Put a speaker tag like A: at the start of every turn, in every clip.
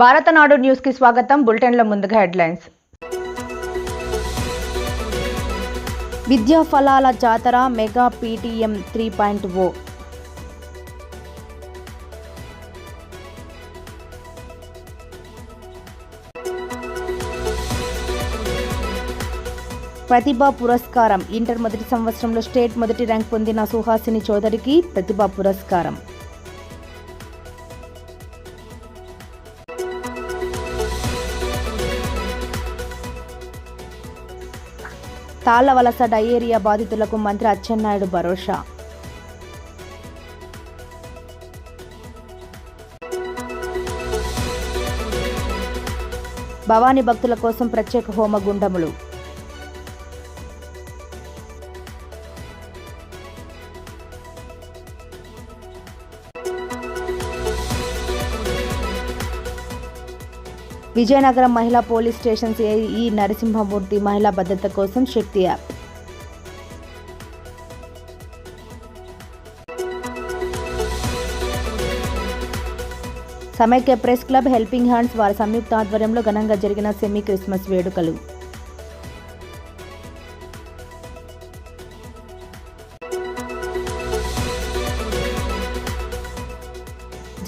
A: భారతనాడు న్యూస్కి స్వాగతం. బులెటిన్ల ముందుగా హెడ్లైన్స్. విద్యా ఫలాల జాతర mega PTM three point O. ప్రతిభా పురస్కారం. ఇంటర్ మొదటి సంవత్సరంలో స్టేట్ మొదటి ర్యాంక్ పొందిన సుహాసిని చౌదరికి ప్రతిభా పురస్కారం. తాళ్ళవలస డయేరియా బాధితులకు మంత్రి అచ్చెన్నాయుడు భరోసా. భవానీ భక్తుల కోసం ప్రత్యేక హోమ గుండములు విజయనగరం మహిళా పోలీస్ స్టేషన్ ఈ నరసింహమూర్తి మహిళా భద్రత కోసం Shakti app. Samaikya press club helping hands వారి సంయుక్త ఆధ్వర్యంలో ఘనంగా జరిగిన సెమీ క్రిస్మస్ వేడుకలు.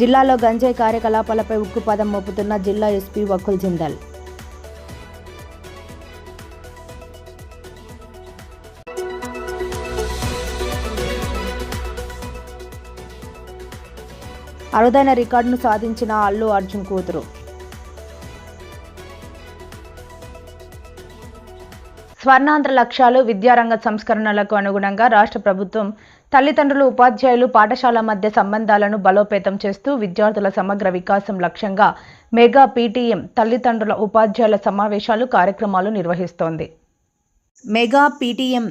A: జిల్లాలో గంజాయి కార్యకలాపాలపై ఉక్కుపాదం మోపుతున్న జిల్లా ఎస్పీ వకుల్ జిందాల్. అరుదైన రికార్డును సాధించిన అల్లు అర్జున్ కూతురు. స్వర్ణాంధ్ర లక్ష్యాలు విద్యారంగ సంస్కరణలకు అనుగుణంగా రాష్ట్ర ప్రభుత్వం తల్లిదండ్రులు ఉపాధ్యాయులు పాఠశాల మధ్య సంబంధాలను బలోపేతం చేస్తూ విద్యార్థుల సమగ్ర వికాసం లక్ష్యంగా మెగా పీటీఎం తల్లిదండ్రుల ఉపాధ్యాయుల సమావేశాలు కార్యక్రమాలు నిర్వహిస్తోంది. Mega PTM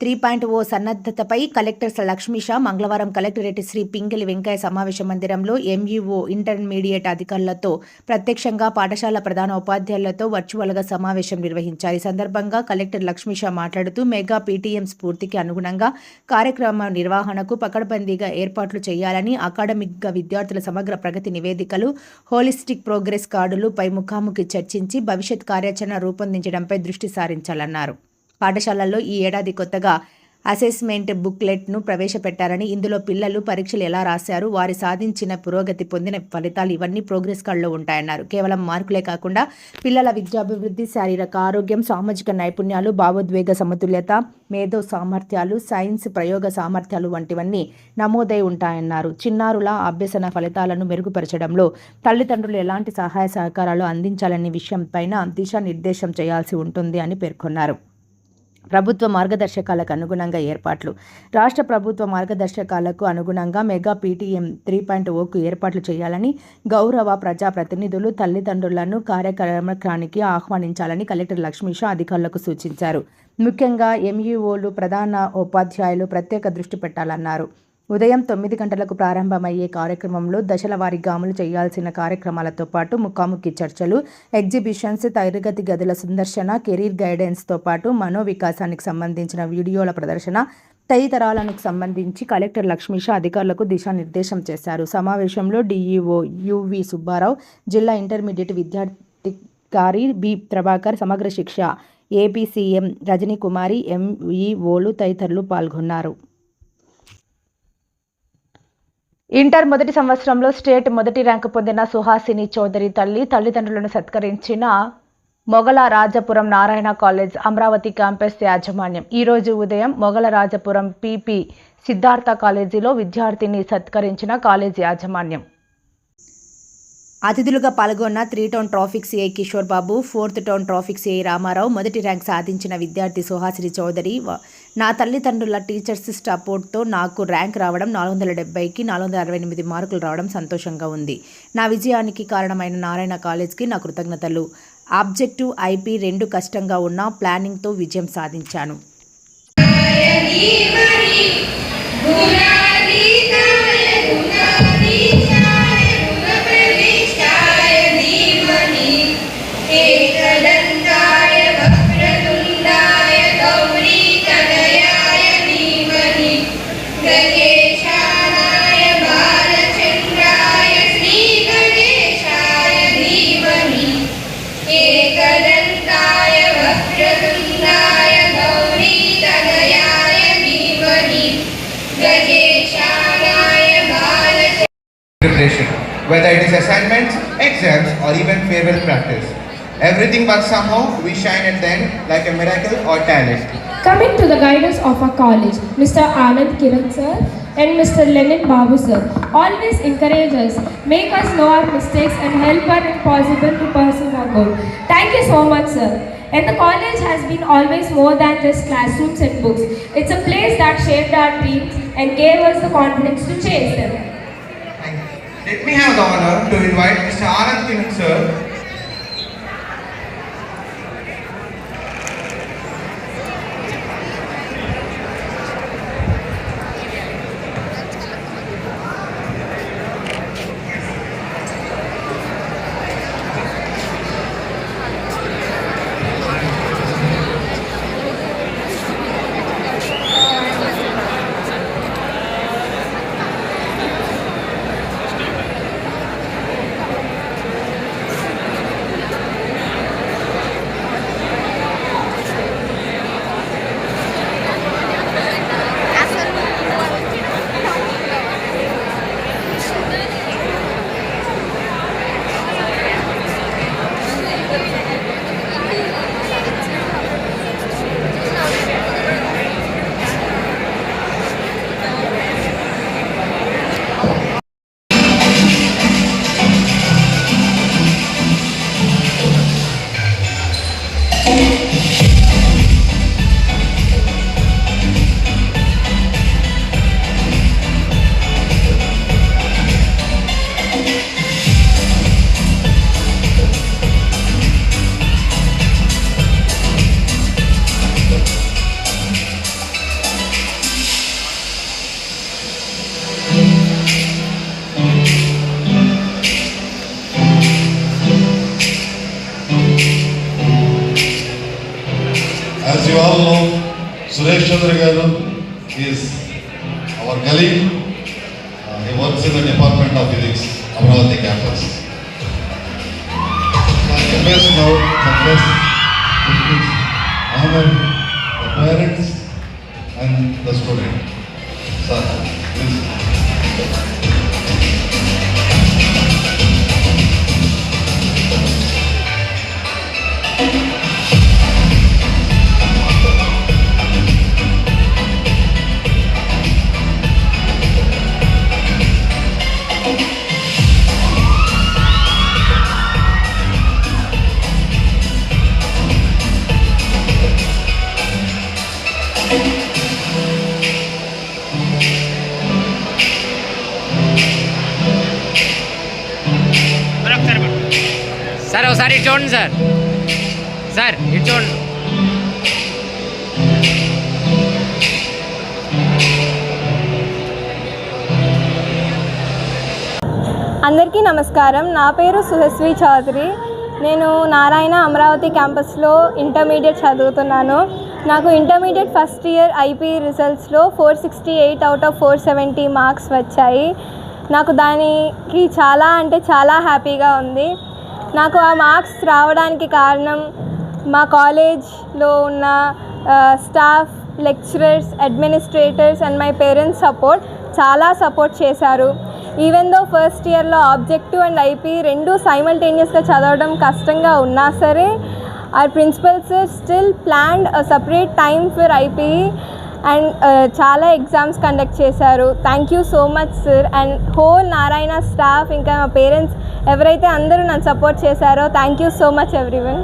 A: three point O సన్నద్ధతపై collector Lakshmisha మంగళవారం కలెక్టరేట్ శ్రీ పింగళి వెంకయ్య సమావేశ మందిరంలో ఎంఈఓ ఇంటర్మీడియట్ అధికారులతో ప్రత్యక్షంగా పాఠశాల ప్రధాన ఉపాధ్యాయులతో వర్చువల్గా సమావేశం నిర్వహించారు. ఈ సందర్భంగా కలెక్టర్ లక్ష్మీష మాట్లాడుతూ మెగా పీటీఎం స్ఫూర్తికి అనుగుణంగా కార్యక్రమ నిర్వహణకు పకడ్బందీగా ఏర్పాట్లు చేయాలని అకాడమిక్గా విద్యార్థుల సమగ్ర ప్రగతి నివేదికలు హోలిస్టిక్ ప్రోగ్రెస్ కార్డులు పై ముఖాముఖి చర్చించి భవిష్యత్ కార్యాచరణ రూపొందించడంపై దృష్టి సారించాలన్నారు. పాఠశాలల్లో ఈ ఏడాది కొత్తగా అసెస్మెంట్ బుక్లెట్ను ప్రవేశపెట్టారని ఇందులో పిల్లలు పరీక్షలు ఎలా రాశారు వారి సాధించిన పురోగతి పొందిన ఫలితాలు ఇవన్నీ ప్రోగ్రెస్ కార్డులో ఉంటాయన్నారు. కేవలం మార్కులే కాకుండా పిల్లల విద్యాభివృద్ధి శారీరక ఆరోగ్యం సామాజిక నైపుణ్యాలు భావోద్వేగ సమతుల్యత మేధో సామర్థ్యాలు సైన్స్ ప్రయోగ సామర్థ్యాలు వంటివన్నీ నమోదై ఉంటాయన్నారు. చిన్నారుల అభ్యసన ఫలితాలను మెరుగుపరచడంలో తల్లిదండ్రులు ఎలాంటి సహాయ సహకారాలు అందించాలనే విషయంపైన దిశానిర్దేశం చేయాల్సి ఉంటుంది అని పేర్కొన్నారు. ప్రభుత్వ మార్గదర్శకాలకు అనుగుణంగా ఏర్పాట్లు. రాష్ట్ర ప్రభుత్వ మార్గదర్శకాలకు అనుగుణంగా మెగా పీటీఎం త్రీ పాయింట్ ఓకు ఏర్పాట్లు చేయాలని గౌరవ ప్రజాప్రతినిధులు తల్లిదండ్రులను కార్యక్రమానికి ఆహ్వానించాలని కలెక్టర్ లక్ష్మీషా అధికారులకు సూచించారు. ముఖ్యంగా ఎంఈఓలు ప్రధాన ఉపాధ్యాయులు ప్రత్యేక దృష్టి పెట్టాలన్నారు. ఉదయం తొమ్మిది గంటలకు ప్రారంభమయ్యే కార్యక్రమంలో దశల వారీగా అమలు చేయాల్సిన కార్యక్రమాలతో పాటు ముఖాముఖి చర్చలు ఎగ్జిబిషన్స్ తరగతి గదుల సందర్శన కెరీర్ గైడెన్స్తో పాటు మనోవికాసానికి సంబంధించిన వీడియోల ప్రదర్శన తదితరాలకు సంబంధించి కలెక్టర్ లక్ష్మీష అధికారులకు దిశానిర్దేశం చేశారు. సమావేశంలో డీఈఓ యువి సుబ్బారావు జిల్లా intermediate విద్యార్థికారి B Prabhakar Samagra Shiksha APCM Rajanikumari Rajani Kumari ఎంఈఓలు తదితరులు పాల్గొన్నారు. ఇంటర్ మొదటి సంవత్సరంలో స్టేట్ మొదటి ర్యాంకు పొందిన సుహాసిని చౌదరి తల్లి తల్లిదండ్రులను సత్కరించిన మొగల రాజపురం నారాయణ కాలేజ్ అమరావతి క్యాంపస్ యాజమాన్యం. ఈరోజు ఉదయం మొగల రాజపురం పీపీ సిద్ధార్థ కాలేజీలో విద్యార్థిని సత్కరించిన కాలేజ్ యాజమాన్యం. అతిథులుగా పాల్గొన్న three town traffic CI Kishore Babu fourth town traffic CI Ramarao మొదటి ర్యాంక్ సాధించిన విద్యార్థి సుహాసిని చౌదరి నా తల్లిదండ్రుల టీచర్స్ సపోర్ట్తో నాకు ర్యాంక్ రావడం నాలుగు వందల డెబ్బైకి నాలుగు వందల అరవై ఎనిమిది మార్కులు రావడం సంతోషంగా ఉంది. నా విజయానికి కారణమైన నారాయణ కాలేజ్కి నా కృతజ్ఞతలు. ఆబ్జెక్టివ్ ఐపీ రెండు కష్టంగా ఉన్న ప్లానింగ్తో విజయం సాధించాను.
B: Whether it is assignments, exams, or even farewell practice. Everything but somehow we shine at them like a miracle or talent.
C: Coming to the guidance of our college, Mr. Anand Kiran sir and Mr. Lenin Babu sir always encourage us, make us know our mistakes and help us if possible to pursue our goal. Thank you so much sir. And the college has been always more than just classrooms and books. It's a place that shaped our dreams and gave us the confidence to chase them.
B: Let me have the honor to invite Mr. Anand Kiran sir
D: As you all know, Suresh Chandra is our colleague. Uh, he works in the Department of Physics, Amravati campus. I request now, confess, honor the parents and the student. Sir, please.
E: చూడండి sir. Sir ఇటు చూడండి
F: అందరికీ నమస్కారం. నా పేరు సుహస్వి చౌదరి. నేను నారాయణ అమరావతి క్యాంపస్లో intermediate చదువుతున్నాను. నాకు intermediate first year IP రిజల్ట్స్లో four sixty eight out of four seventy marks వచ్చాయి. నాకు దానికి చాలా అంటే చాలా హ్యాపీగా ఉంది. నాకు ఆ మార్క్స్ రావడానికి కారణం మా కాలేజ్లో ఉన్న staff lecturers administrators and my parents support చాలా సపోర్ట్ చేశారు. ఈవెన్ దో ఫస్ట్ ఇయర్లో ఆబ్జెక్టివ్ అండ్ ఐపీ రెండు సైమల్టేనియస్గా చదవడం కష్టంగా ఉన్నా సరే ఆ principals still planned separate time for IP and చాలా ఎగ్జామ్స్ కండక్ట్ చేశారు. Thank you so much sir and whole Narayana staff ఇంకా మా పేరెంట్స్ ఎవరైతే అందరూ నన్ను సపోర్ట్ చేశారో thank you so much everyone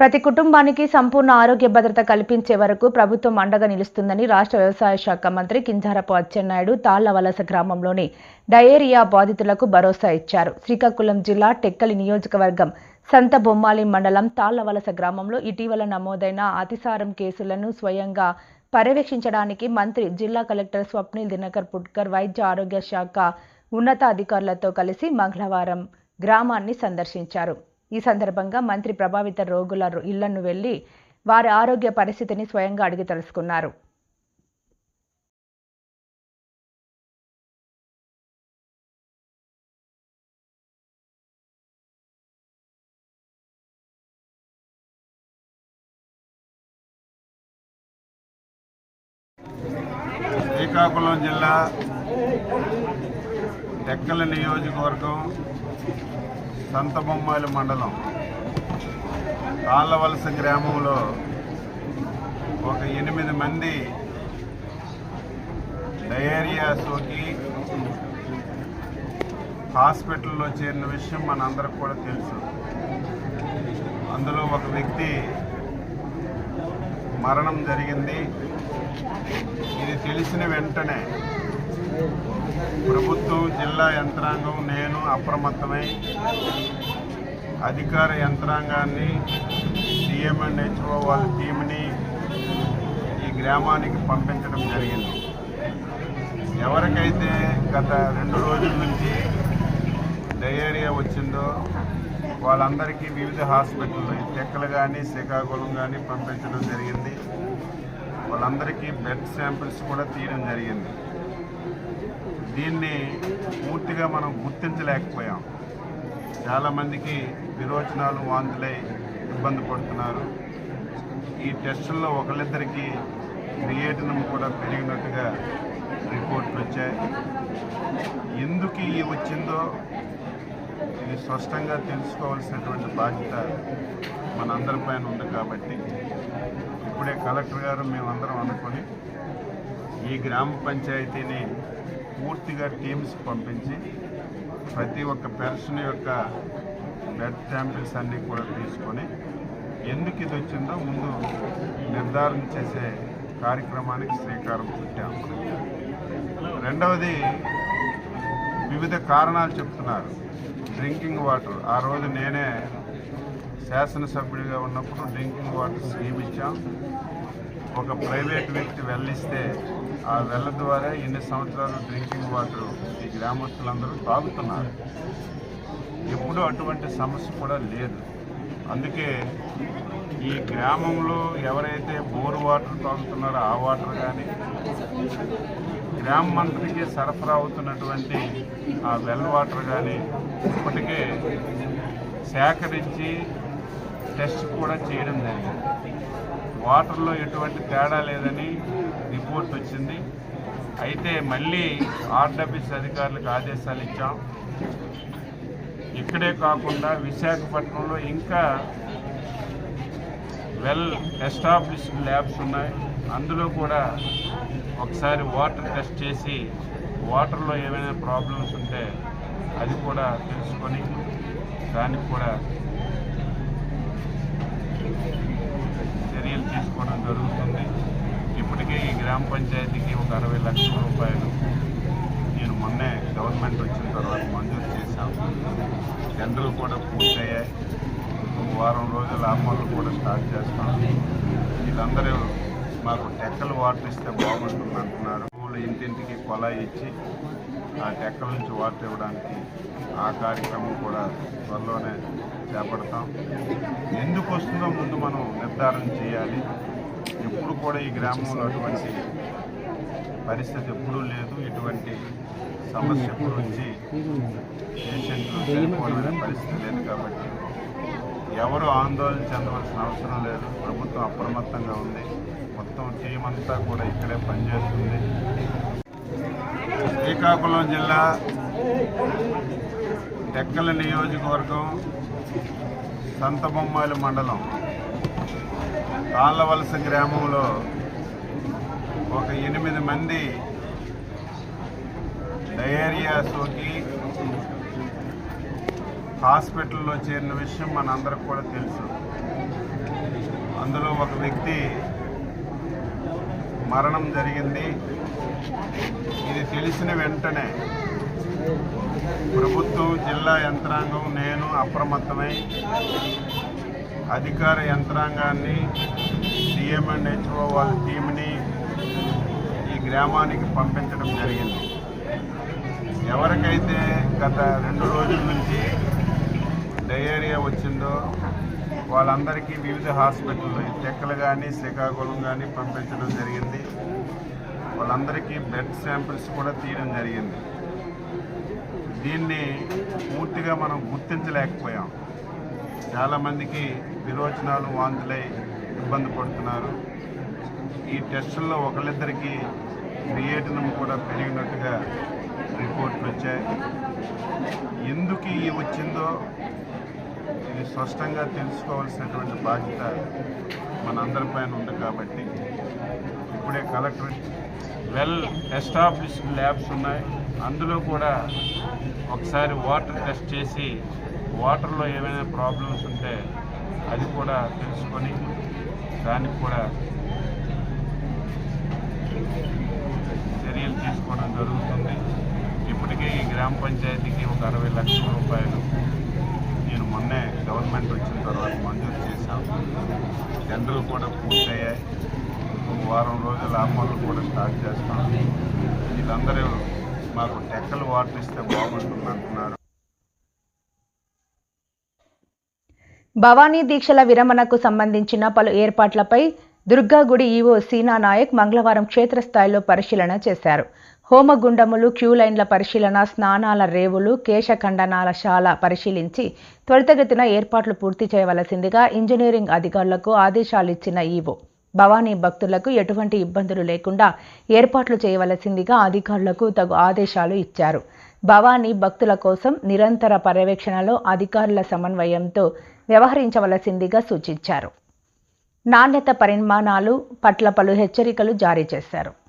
G: ప్రతి కుటుంబానికి సంపూర్ణ ఆరోగ్య భద్రత కల్పించే వరకు ప్రభుత్వం అండగా నిలుస్తుందని రాష్ట్ర వ్యవసాయ శాఖ మంత్రి కింజారపు అచ్చెన్నాయుడు తాళ్ళవలస గ్రామంలోని డయేరియా బాధితులకు భరోసా ఇచ్చారు. శ్రీకాకుళం జిల్లా టెక్కలి నియోజకవర్గం సంత బొమ్మాలి మండలం తాళ్ళవలస గ్రామంలో ఇటీవల నమోదైన అతిసారం కేసులను స్వయంగా పర్యవేక్షించడానికి మంత్రి జిల్లా కలెక్టర్ స్వప్నిల్ దినకర్ పుట్కర్ వైద్య ఆరోగ్య శాఖ ఉన్నతాధికారులతో కలిసి మంగళవారం గ్రామాన్ని సందర్శించారు. ఈ సందర్భంగా మంత్రి ప్రభావిత రోగుల ఇళ్ళను వెళ్ళి వారి ఆరోగ్య పరిస్థితిని స్వయంగా అడిగి తెలుసుకున్నారు.
H: జిల్లా టెక్కల నియోజకవర్గం సంతబొమ్మాలి మండలం తాళ్ళవలస గ్రామంలో ఒక ఎనిమిది మంది డయేరియా సోకి హాస్పిటల్లో చేరిన విషయం మనందరికి కూడా తెలుసు. అందులో ఒక వ్యక్తి మరణం జరిగింది. ఇది తెలిసిన వెంటనే ప్రభుత్వం జిల్లా యంత్రాంగం నేను అప్రమత్తమై అధికార యంత్రాంగాన్ని డిఎంఎన్హెచ్ఓ వాళ్ళ టీంని ఈ గ్రామానికి పంపించడం జరిగింది. ఎవరికైతే గత రెండు రోజుల నుంచి డయేరియా వచ్చిందో వాళ్ళందరికీ వివిధ హాస్పిటల్ టెక్కలు కానీ శ్రీకాకుళం కానీ పంపించడం జరిగింది. వాళ్ళందరికీ బ్లడ్ శాంపిల్స్ కూడా తీయడం జరిగింది. దీన్ని పూర్తిగా మనం గుర్తించలేకపోయాం. చాలామందికి విరోచనాలు వాంతులై ఇబ్బంది పడుతున్నారు. ఈ టెస్టుల్లో ఒకళ్ళిద్దరికి క్రియేటినం కూడా పెరిగినట్టుగా రిపోర్ట్లు వచ్చాయి. ఎందుకు ఇవి వచ్చిందో ఇది స్పష్టంగా తెలుసుకోవాల్సినటువంటి బాధ్యత మనందరిపైన ఉంది కాబట్టి ఇప్పుడే కలెక్టర్ గారు మేమందరం అనుకొని ఈ గ్రామ పంచాయతీని పూర్తిగా టీమ్స్ పంపించి ప్రతి ఒక్క పెర్సన్ యొక్క బ్లడ్ శాంపిల్స్ అన్నీ కూడా తీసుకొని ఎందుకు ఇది వచ్చిందో ముందు నిర్ధారణ చేసే కార్యక్రమానికి శ్రీకారం చుట్టాము రెండవది వివిధ కారణాలు చెప్తున్నారు. Drinking water. ఆ రోజు నేనే శాసనసభ్యుడిగా ఉన్నప్పుడు డ్రింకింగ్ వాటర్ స్కీమ్ ఇచ్చాం. ఒక ప్రైవేట్ వ్యక్తి వెళ్ళిస్తే ఆ వెళ్ళ ద్వారా ఎన్ని సంవత్సరాలు డ్రింకింగ్ వాటర్ ఈ గ్రామస్తులందరూ తాగుతున్నారు. ఎప్పుడూ అటువంటి సమస్య కూడా లేదు. అందుకే ఈ గ్రామంలో ఎవరైతే బోర్ వాటర్ తాగుతున్నారో ఆ వాటర్ కానీ గ్రామ మంత్రికి సరఫరా అవుతున్నటువంటి ఆ వెల్ వాటర్ కానీ ఇప్పటికే సేకరించి టెస్ట్ కూడా చేయడం జరిగింది. వాటర్లో ఎటువంటి తేడా లేదని రిపోర్ట్ వచ్చింది. అయితే మళ్ళీ ఆర్డబ్ల్యూస్ అధికారులకు ఆదేశాలు ఇచ్చాం. ఇక్కడే కాకుండా విశాఖపట్నంలో ఇంకా వెల్ ఎస్టాబ్లిష్డ్ ల్యాబ్స్ ఉన్నాయి. అందులో కూడా ఒకసారి వాటర్ టెస్ట్ చేసి వాటర్లో ఏమైనా ప్రాబ్లమ్స్ ఉంటే అది కూడా తెలుసుకొని దానికి కూడా చర్యలు తీసుకోవడం జరుగుతుంది. ఇప్పటికే ఈ గ్రామ పంచాయతీకి ఒక అరవై లక్షల రూపాయలు నేను మొన్నే గవర్నమెంట్ వచ్చిన తర్వాత మంజూరు చేశాం. టెండర్లు కూడా పూర్తయ్యాయి. వారం రోజుల ఆ కూడా స్టార్ట్ చేస్తాం. వీళ్ళందరూ మాకు టెక్కలు వాటర్ ఇస్తే బాగుంటుంది అంటున్నారు. ఊళ్ళో ఇంటింటికి కొలాయి ఇచ్చి ఆ టెక్కల నుంచి వాటర్ ఇవ్వడానికి ఆ కార్యక్రమం కూడా త్వరలోనే చేపడతాం. ఎందుకు వస్తుందో ముందు మనం నిర్ధారణ చేయాలి. ఎప్పుడు కూడా ఈ గ్రామంలో అటువంటి పరిస్థితి ఎప్పుడూ లేదు. ఇటువంటి సమస్య ఎప్పుడు వచ్చి పేషెంట్లు చనిపోవడం పరిస్థితి లేదు కాబట్టి ఎవరు ఆందోళన చెందవలసిన అవసరం లేదు. ప్రభుత్వం అప్రమత్తంగా ఉంది. మొత్తం టీం అంతా కూడా ఇక్కడే పనిచేస్తుంది. శ్రీకాకుళం జిల్లా టెక్కల నియోజకవర్గం సంతబొమ్మాలి మండలం తాళ్ళవలస గ్రామంలో ఒక ఎనిమిది మంది డయేరియా సోకి హాస్పిటల్లో చేరిన విషయం మనందరికి కూడా తెలుసు. అందులో ఒక వ్యక్తి మరణం జరిగింది. ఇది తెలిసిన వెంటనే ప్రభుత్వం జిల్లా యంత్రాంగం నేను అప్రమత్తమై అధికార యంత్రాంగాన్ని డిఎంఎన్హెచ్ఓ వాళ్ళ టీంని ఈ గ్రామానికి పంపించడం జరిగింది. ఎవరికైతే గత రెండు రోజుల నుంచి డయేరియా వచ్చిందో వాళ్ళందరికీ వివిధ హాస్పిటల్లో చెక్కలు కానీ శ్రీకాకుళం కానీ పంపించడం జరిగింది. వాళ్ళందరికీ బ్లడ్ శాంపిల్స్ కూడా తీయడం జరిగింది. దీన్ని పూర్తిగా మనం గుర్తించలేకపోయాం. చాలామందికి విరోచనాలు వాంతులై ఇబ్బంది పడుతున్నారు. ఈ టెస్టుల్లో ఒకళ్ళిద్దరికి క్రియేటినం కూడా పెరిగినట్టుగా రిపోర్ట్లు వచ్చాయి. ఎందుకు ఈ వచ్చిందో ఇది స్పష్టంగా తెలుసుకోవాల్సినటువంటి బాధ్యత మనందరిపైన ఉంది కాబట్టి ఇప్పుడే కలెక్టరేట్ వెల్ ఎస్టాబ్లిష్డ్ ల్యాబ్స్ ఉన్నాయి. అందులో కూడా ఒకసారి వాటర్ టెస్ట్ చేసి వాటర్లో ఏమైనా ప్రాబ్లమ్స్ ఉంటే అది కూడా తెలుసుకొని దానికి కూడా చర్యలు తీసుకోవడం జరుగుతుంది. ఇప్పటికే ఈ గ్రామ పంచాయతీకి ఒక అరవై లక్షల రూపాయలు నేను మొన్నే గవర్నమెంట్ వచ్చిన తర్వాత మంజూరు చేశాం. టెండర్లు కూడా పూర్తయ్యాయి. ఒక వారం రోజుల అమలు కూడా స్టార్ట్ చేస్తాం. వీళ్ళందరూ మాకు టెక్కలు వాటర్ ఇస్తే బాగుంటుంది అంటున్నారు
A: భవానీ దీక్షల విరమణకు సంబంధించిన పలు ఏర్పాట్లపై దుర్గాగుడి ఈవో సీనా నాయక్ మంగళవారం క్షేత్రస్థాయిలో పరిశీలన చేశారు. హోమగుండములు క్యూ లైన్ల పరిశీలన స్నానాల రేవులు కేశఖండనాల శాల పరిశీలించి త్వరితగతిన ఏర్పాట్లు పూర్తి చేయవలసిందిగా ఇంజనీరింగ్ అధికారులకు ఆదేశాలు ఇచ్చిన ఈవో. భవానీ భక్తులకు ఎటువంటి ఇబ్బందులు లేకుండా ఏర్పాట్లు చేయవలసిందిగా అధికారులకు తగు ఆదేశాలు ఇచ్చారు. భవానీ భక్తుల కోసం నిరంతర పర్యవేక్షణలో అధికారుల సమన్వయంతో వ్యవహరించవలసిందిగా సూచించారు. నాణ్యత పరిమాణాలు పట్ల పలు హెచ్చరికలు జారీ చేశారు.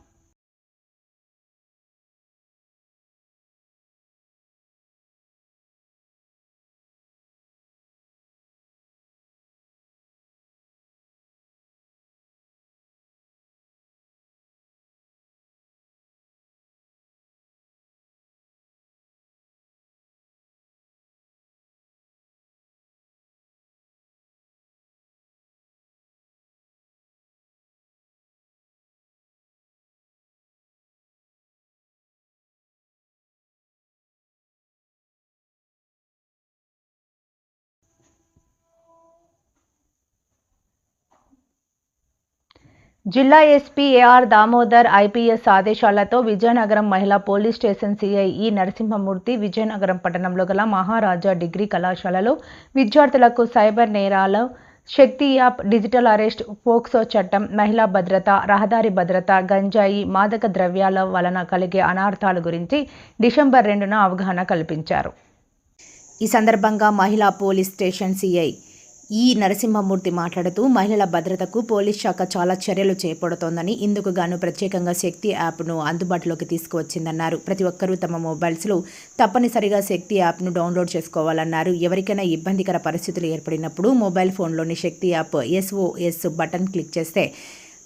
A: జిల్లా ఎస్పీ ఏఆర్ దామోదర్ ఐపీఎస్ ఆదేశాలతో విజయనగరం మహిళా పోలీస్ స్టేషన్ సిఐ ఈ నరసింహమూర్తి విజయనగరం పట్టణంలో గల మహారాజా డిగ్రీ కళాశాలలో విద్యార్థులకు సైబర్ నేరాల Shakti app digital arrest POCSO చట్టం మహిళా భద్రత రహదారి భద్రత గంజాయి మాదక ద్రవ్యాల వలన కలిగే అనార్థాల గురించి డిసెంబర్ రెండున అవగాహన కల్పించారు. ఈ సందర్భంగా మహిళా పోలీస్ స్టేషన్ సిఐ ఈ నరసింహమూర్తి మాట్లాడుతూ మహిళల భద్రతకు పోలీస్ శాఖ చాలా చర్యలు చేపడుతోందని ఇందుకు గాను ప్రత్యేకంగా శక్తి యాప్ను అందుబాటులోకి తీసుకువచ్చిందన్నారు. ప్రతి ఒక్కరూ తమ మొబైల్స్లో తప్పనిసరిగా శక్తి యాప్ను డౌన్లోడ్ చేసుకోవాలన్నారు. ఎవరికైనా ఇబ్బందికర పరిస్థితులు ఏర్పడినప్పుడు mobile ఫోన్లోని Shakti app SOS button click చేస్తే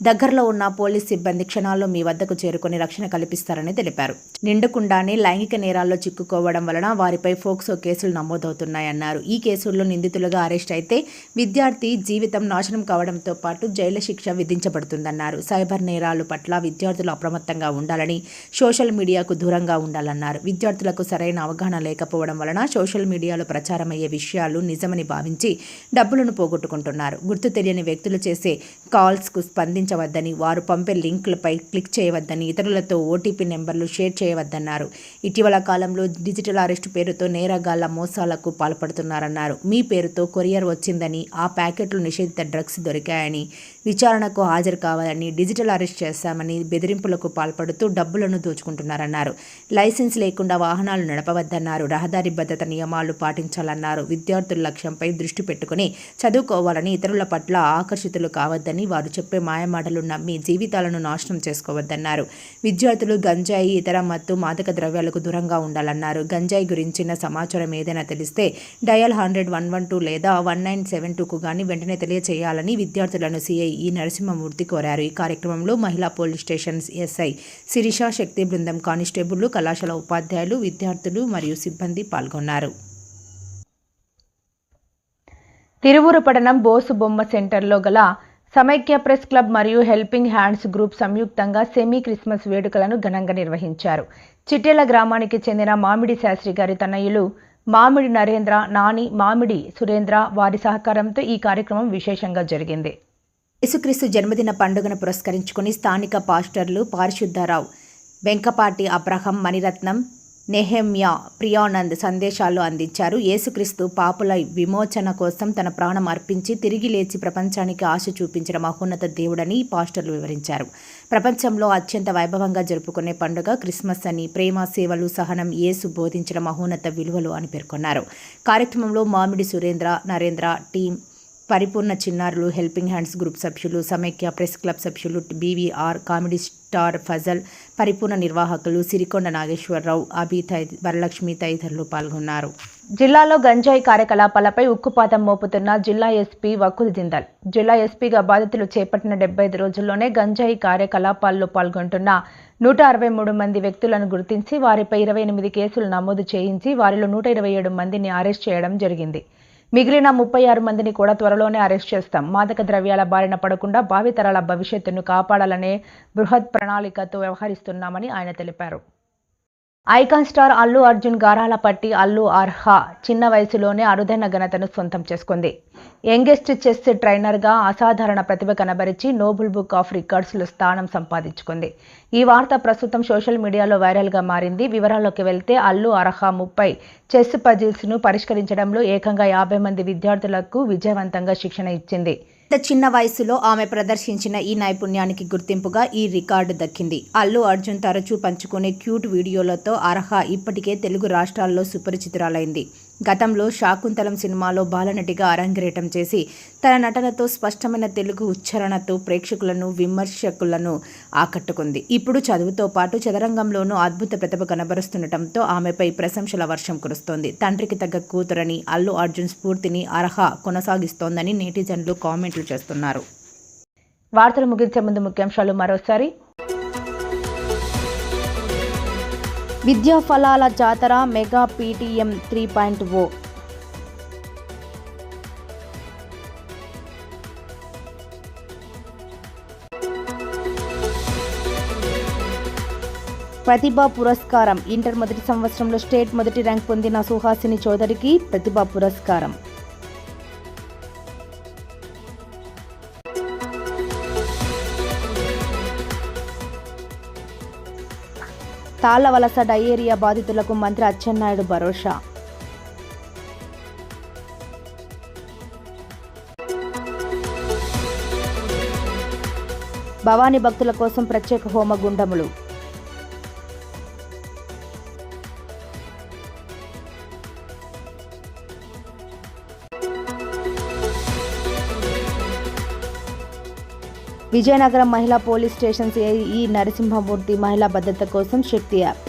A: దగ్గరలో ఉన్న పోలీస్ సిబ్బంది క్షణాల్లో మీ వద్దకు చేరుకొని రక్షణ కల్పిస్తారని తెలిపారు. నిండుకుండానే లైంగిక నేరాల్లో చిక్కుకోవడం వలన వారిపై ఫోక్సో కేసులు నమోదవుతున్నాయన్నారు. ఈ కేసుల్లో నిందితులుగా అరెస్ట్ అయితే విద్యార్థి జీవితం నాశనం కావడంతో పాటు జైలు శిక్ష విధించబడుతుందన్నారు. సైబర్ నేరాలు పట్ల విద్యార్థులు అప్రమత్తంగా ఉండాలని సోషల్ మీడియాకు దూరంగా ఉండాలన్నారు. విద్యార్థులకు సరైన అవగాహన లేకపోవడం వలన సోషల్ మీడియాలో ప్రచారమయ్యే విషయాలు నిజమని భావించి డబ్బులను పోగొట్టుకుంటున్నారు. గుర్తు తెలియని వ్యక్తులు చేసే కాల్స్కు స్పందించవద్దని వారు పంపే లింకులపై క్లిక్ చేయవద్దని ఇతరులతో ఓటీపీ నెంబర్లు షేర్ చేయవద్దన్నారు. ఇటీవల కాలంలో డిజిటల్ అరెస్ట్ పేరుతో నేరగాళ్ళ మోసాలకు పాల్పడుతున్నారన్నారు. మీ పేరుతో కొరియర్ వచ్చిందని ఆ ప్యాకెట్లు నిషేధిత డ్రగ్స్ దొరికాయని విచారణకు హాజరు కావాలని డిజిటల్ అరెస్ట్ చేశామని బెదిరింపులకు పాల్పడుతూ డబ్బులను దోచుకుంటున్నారన్నారు. లైసెన్స్ లేకుండా వాహనాలు నడపవద్దన్నారు. రహదారి భద్రత నియమాలు పాటించాలన్నారు. విద్యార్థుల లక్ష్యంపై దృష్టి పెట్టుకుని చదువుకోవాలని ఇతరుల పట్ల ఆకర్షితులు కావద్దని వారు చెప్పే మాయమాటలు నమ్మి జీవితాలను నాశనం చేసుకోవద్దన్నారు. విద్యార్థులు గంజాయి ఇతర మత్తు మాదక ద్రవ్యాలకు దూరంగా ఉండాలన్నారు. గంజాయి గురించిన సమాచారం ఏదైనా తెలిస్తే dial hundred one one two లేదా వన్ నైన్ సెవెన్ టూకు కానీ వెంటనే తెలియచేయాలని విద్యార్థులను సిఐ ఈ నరసింహమూర్తి కోరారు. ఈ కార్యక్రమంలో మహిళా police station SI Sirisha Shakti బృందం కానిస్టేబుళ్ళు కళాశాల ఉపాధ్యాయులు విద్యార్థులు మరియు సిబ్బంది పాల్గొన్నారు. తిరువురు పట్టణం బోసు బొమ్మ సెంటర్లో గల సమైక్య ప్రెస్ క్లబ్ మరియు హెల్పింగ్ హ్యాండ్స్ గ్రూప్ సంయుక్తంగా సెమీ క్రిస్మస్ వేడుకలను ఘనంగా నిర్వహించారు. చిట్టేల గ్రామానికి చెందిన మామిడి శాస్త్రి గారి తనయులు మామిడి నరేంద్ర నాని మామిడి సురేంద్ర వారి సహకారంతో ఈ కార్యక్రమం విశేషంగా జరిగింది. యేసుక్రీస్తు జన్మదిన పండుగను పురస్కరించుకుని స్థానిక పాస్టర్లు పారిశుద్ధారావు వెంకపాటి అబ్రహం మణిరత్నం నెహెమ్యా ప్రియానంద్ సందేశాలు అందించారు. యేసుక్రీస్తు పాపుల విమోచన కోసం తన ప్రాణం అర్పించి తిరిగి లేచి ప్రపంచానికి ఆశ చూపించిన మహోన్నత దేవుడని ఈ పాస్టర్లు వివరించారు. ప్రపంచంలో అత్యంత వైభవంగా జరుపుకునే పండుగ క్రిస్మస్ అని ప్రేమ సేవలు సహనం యేసు బోధించిన మహోన్నత విలువలు అని పేర్కొన్నారు. కార్యక్రమంలో మామిడి సురేంద్ర నరేంద్ర టీం పరిపూర్ణ చిన్నారులు హెల్పింగ్ హ్యాండ్స్ గ్రూప్ సభ్యులు సమైక్య ప్రెస్ క్లబ్ సభ్యులు బీవీఆర్ కామెడీ స్టార్ ఫజల్ పరిపూర్ణ నిర్వాహకులు సిరికొండ నాగేశ్వరరావు అభి తై- వరలక్ష్మి తదితరులు పాల్గొన్నారు. జిల్లాలో గంజాయి కార్యకలాపాలపై ఉక్కుపాతం మోపుతున్న జిల్లా ఎస్పీ వకుల్ జిందాల్ జిల్లా ఎస్పీగా బాధ్యతలు చేపట్టిన డెబ్బై ఐదు రోజుల్లోనే గంజాయి కార్యకలాపాల్లో పాల్గొంటున్న నూట అరవై మూడు మంది వ్యక్తులను గుర్తించి వారిపై ఇరవై ఎనిమిది కేసులు నమోదు చేయించి వారిలో నూట ఇరవై ఏడు మందిని అరెస్ట్ చేయడం జరిగింది. మిగిలిన ముప్పై ఆరు మందిని కూడా త్వరలోనే అరెస్ట్ చేస్తాం. మాదక ద్రవ్యాల బారిన పడకుండా భావితరాల భవిష్యత్తును కాపాడాలనే బృహత్ ప్రణాళికతో వ్యవహరిస్తున్నామని ఆయన తెలిపారు. ఐకాన్ స్టార్ అల్లు అర్జున్ గారాల పట్టి అల్లు అర్హా చిన్న వయసులోనే అరుదైన ఘనతను సొంతం చేసుకుంది. యంగెస్ట్ చెస్ ట్రైనర్గా అసాధారణ ప్రతిభ కనబరిచి నోబుల్ బుక్ ఆఫ్ రికార్డ్స్లో స్థానం సంపాదించుకుంది. ఈ వార్త ప్రస్తుతం సోషల్ మీడియాలో వైరల్గా మారింది. వివరాల్లోకి వెళ్తే అల్లు అర్హా ముప్పై చెస్ పజిల్స్ను పరిష్కరించడంలో ఏకంగా యాభై మంది విద్యార్థులకు విజయవంతంగా శిక్షణ ఇచ్చింది. చిన్న వయసులో ఆమె ప్రదర్శించిన ఈ నైపుణ్యానికి గుర్తింపుగా ఈ రికార్డు దక్కింది. అల్లు అర్జున్ తరచూ పంచుకునే క్యూట్ వీడియోలతో అర్హ ఇప్పటికే తెలుగు రాష్ట్రాల్లో సుపరిచితురాలైంది. గతంలో శాకుంతలం సినిమాలో బాలనటిగా అరంగేటం చేసి తన నటనతో స్పష్టమైన తెలుగు ఉచ్చారణతో ప్రేక్షకులను విమర్శకులను ఆకట్టుకుంది. ఇప్పుడు చదువుతో పాటు చదరంగంలోనూ అద్భుత ప్రతిభ కనబరుస్తుండటంతో ఆమెపై ప్రశంసల వర్షం కురుస్తోంది. తండ్రికి తగ్గ కూతురని అల్లు అర్జున్ స్ఫూర్తిని అర్హ కొనసాగిస్తోందని నెటిజన్లు కామెంట్లు చేస్తున్నారు. వార్తలు ముగించే ముందు ముఖ్యాంశాలు మరోసారి విద్యా ఫలాల జాతర mega PTM three point O. ప్రతిభా పురస్కారం. ఇంటర్ మొదటి సంవత్సరంలో స్టేట్ మొదటి ర్యాంక్ పొందిన సుహాసిని చౌదరికి ప్రతిభా పురస్కారం. తాళ్ళవలస డయేరియా బాధితులకు మంత్రి అచ్చెన్నాయుడు భరోసా. భవానీ భక్తుల కోసం ప్రత్యేక హోమ గుండములు విజయనగరం మహిళా పోలీస్ స్టేషన్ ఈ నరసింహమూర్తి మహిళా భద్రత కోసం Shakti app.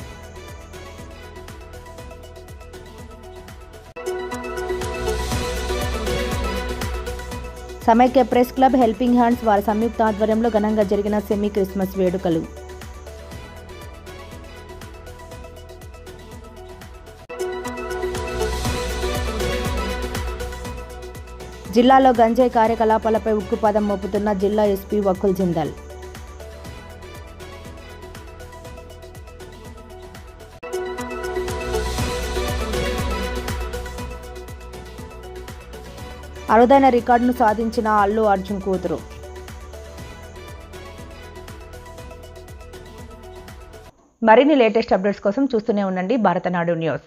A: Samaikya press club helping hands వారి సంయుక్త ఆధ్వర్యంలో ఘనంగా జరిగిన సెమీ క్రిస్మస్ వేడుకలు. జిల్లాలో గంజాయి కార్యకలాపాలపై ఉక్కుపాదం మోపుతున్న జిల్లా ఎస్పీ వకుల్ జిందాల్. అరుదైన రికార్డును సాధించిన అల్లు అర్జున్ కూతురు. మరిన్ని లేటెస్ట్ అప్డేట్స్ కోసం చూస్తూనే ఉండండి భారతనాడు న్యూస్.